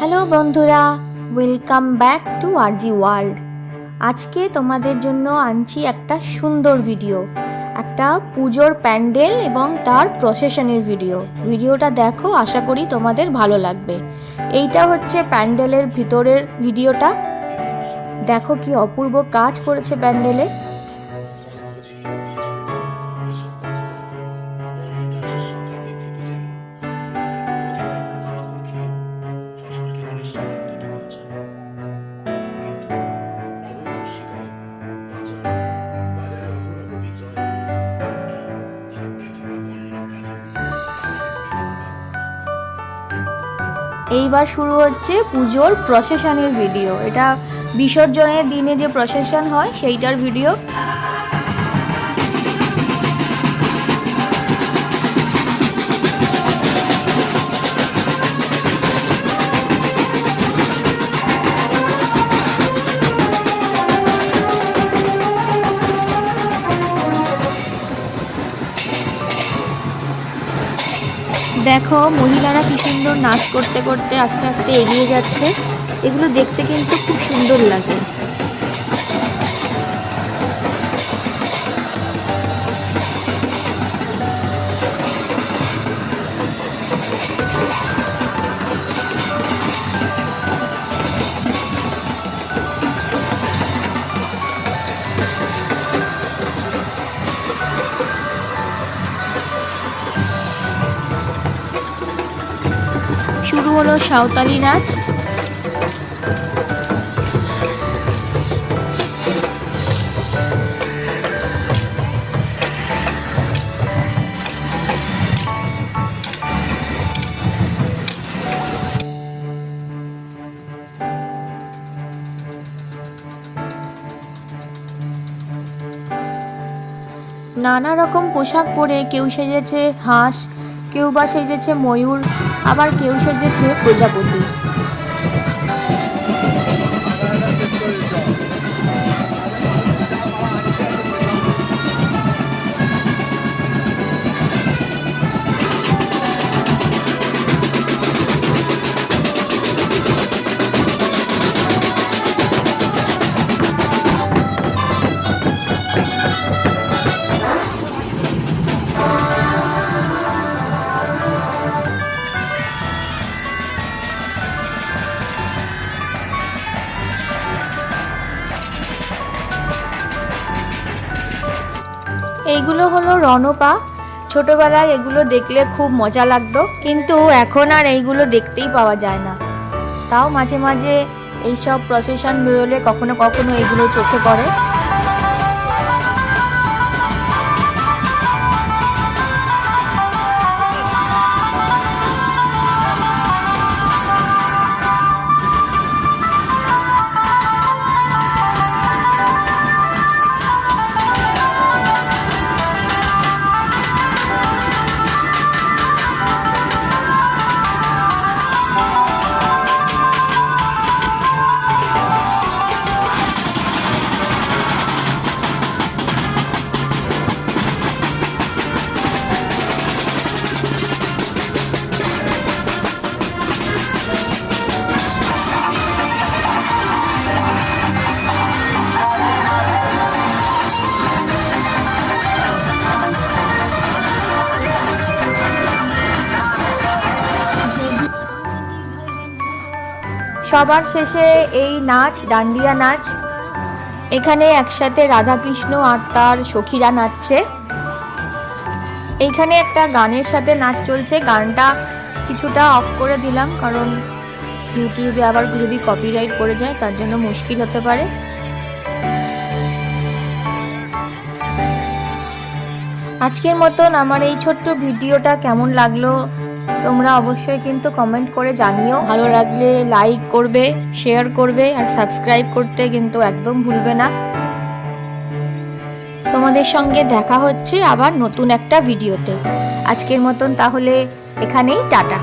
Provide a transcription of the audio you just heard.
Hello বন্ধুরা welcome back to RG world আজকে তোমাদের জন্য আনছি একটা সুন্দর ভিডিও একটা পুজোর প্যান্ডেল এবং তার প্রসেশনের ভিডিও ভিডিওটা দেখো, আশা করি তোমাদের ভালো লাগবে। এইটা হচ্ছে প্যান্ডেলের ভিতরের ভিডিওটা দেখো কি অপূর্ব কাজ করেছে প্যান্ডেলে। এইবার শুরু হচ্ছে পুজোর প্রসেশনের ভিডিও এটা বিসর্জনের দিনে যে প্রসেশন হয় সেইটার ভিডিও দেখো, মহিলারা কি সুন্দর নাচ করতে করতে আস্তে আস্তে এগিয়ে যাচ্ছে। এগুলো দেখতে কিন্তু খুব সুন্দর লাগে। হলো সাঁওতালি নাচ। নানা রকম পোশাক পরে কেউ সেজেছে হাঁস কেউ বা সেজেছে ময়ূর আবার কেউ সেজেছে প্রজাপতি। এইগুলো হলো রণপা। ছোটবেলায় এগুলো দেখলে খুব মজা লাগতো, কিন্তু এখন আর এইগুলো দেখতেই পাওয়া যায় না। তাও মাঝে মাঝে এইসব প্রসেশন বেরোলে কখনো কখনো এগুলো চোখে পড়ে। সবার শেষে এই নাচ, ডান্ডিয়া নাচ। এখানে একসাথে রাধাকৃষ্ণ আর তার সখীরা নাচছে। এইখানে একটা গানের সাথে নাচ চলছে। গানটা কিছুটা অফ করে দিলাম, কারণ ইউটিউবে আবার যদি কপিরাইট পড়ে যায়, তার জন্য মুশকিল হতে পারে। আজকের মতন আমার এই ছোট্ট ভিডিওটা কেমন লাগল তোমরা অবশ্যই কিন্তু কমেন্ট করে জানিও। ভালো লাগলে লাইক করবে শেয়ার করবে, আর সাবস্ক্রাইব করতে কিন্তু একদম ভুলবে না। তোমাদের সঙ্গে দেখা হচ্ছে আবার নতুন একটা ভিডিওতে আজকের মতন তাহলে এখানেই, টাটা।